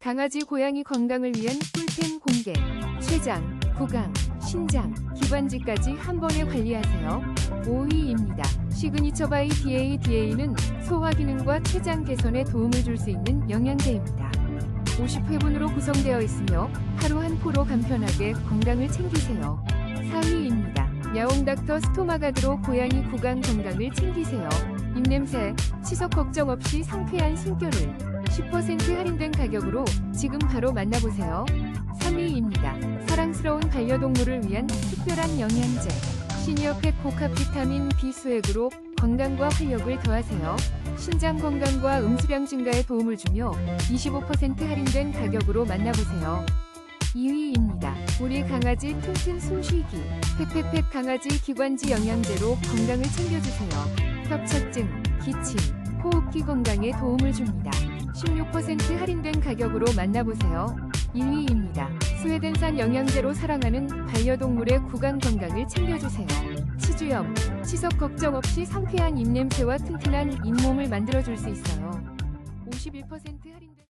강아지 고양이 건강을 위한 꿀템 공개. 췌장, 구강, 신장, 기관지까지 한 번에 관리하세요. 5위입니다. 시그니처 바이 DADA는 소화 기능과 췌장 개선에 도움을 줄 수 있는 영양제입니다. 50회분으로 구성되어 있으며 하루 한 포로 간편하게 건강을 챙기세요. 4위입니다. 야옹닥터 스토마가드로 고양이 구강 건강을 챙기세요. 입냄새, 치석 걱정 없이 상쾌한 숨결을 10% 할인된 가격으로 지금 바로 만나보세요. 3위입니다. 사랑스러운 반려동물을 위한 특별한 영양제. 시니어팩 복합 비타민 B 수액으로 건강과 활력을 더하세요. 신장 건강과 음수량 증가에 도움을 주며 25% 할인된 가격으로 만나보세요. 2위입니다. 우리 강아지 튼튼 숨쉬기. 팩팩팩 강아지 기관지 영양제로 건강을 챙겨주세요. 협착증, 기침, 호흡기 건강에 도움을 줍니다. 16% 할인된 가격으로 만나보세요. 1위입니다. 스웨덴산 영양제로 사랑하는 반려동물의 구강 건강을 챙겨주세요. 치주염, 치석 걱정 없이 상쾌한 입냄새와 튼튼한 잇몸을 만들어줄 수 있어요. 51% 할인된